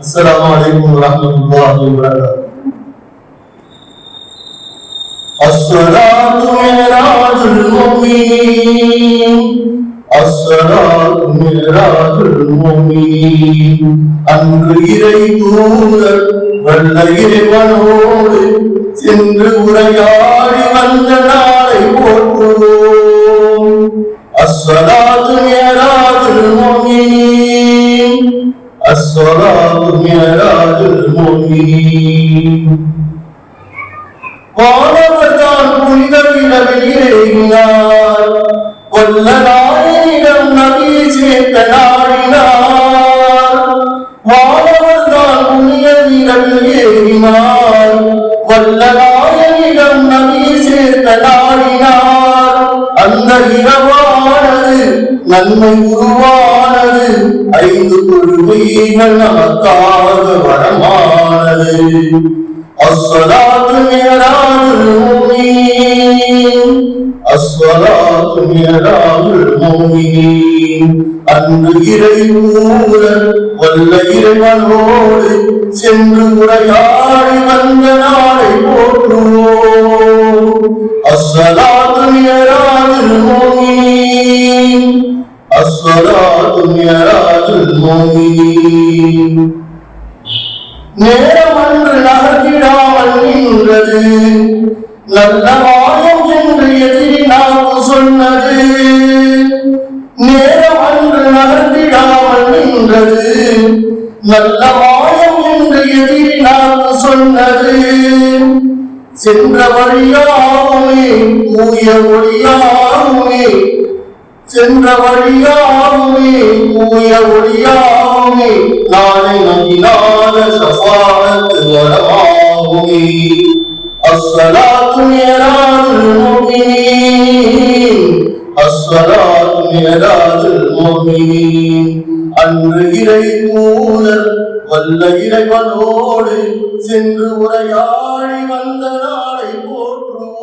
السلام عليكم ورحمة الله وبركاته الصلاة معراج المؤمنين الصلاة معراج المؤمنين அன்று இறை தூதர் வல்ல இறைவனோடு சென்று உரையாடி வந்த நாளை الصلاة معراج المؤمنين வானவர்தான் புனித விழவில் இறங்கினார் கொல்ல நாயனிடம் நபி சேர்த்த நாடினார் வானவர்தான் புனித விழவில் ஏறினார் வல்ல நாயனிடம் நபி சேர்த்த நாடினார் அந்த இரவானது நன்மை வரமானது ஐந்து தொழுகைகள் நமக்காக வரமானது அஸ்வலாத்து மேலாது அஸ்வலாத்து மேலாது அன்று இறை மூலன் வல்ல இறைவனோடு சென்று உரையாடி வந்த நாளை போற்றுவோம். அஸ்வலாத்து மேலாது الصلاة معراج المؤمنين நேரம் அன்று நகர்த்திடாமல் நின்றது நல்ல மாயம் என்று எதிரி நாக்கு சொன்னது நேரம் அன்று நகர்த்திடாமல் நின்றது நல்ல மாயம் என்று எதிரி நாக்கு சொன்னது சென்ற வழியாவுமே தூய ஒளியாவுமே சென்ற வழியாவுமே தூய ஒளியாவுமே நாளை நம்பினால சஃபாரத்து வரமாகுமே அஸ்ஸலாத்து மியராஜுல் முஃமினீன் அஸ்ஸலாத்து மியராஜுல் முஃமினீன் அன்று இறை தூதர் வல்ல இறைவனோடு சென்று உரையாடி வந்த நாளை போற்றுவோம்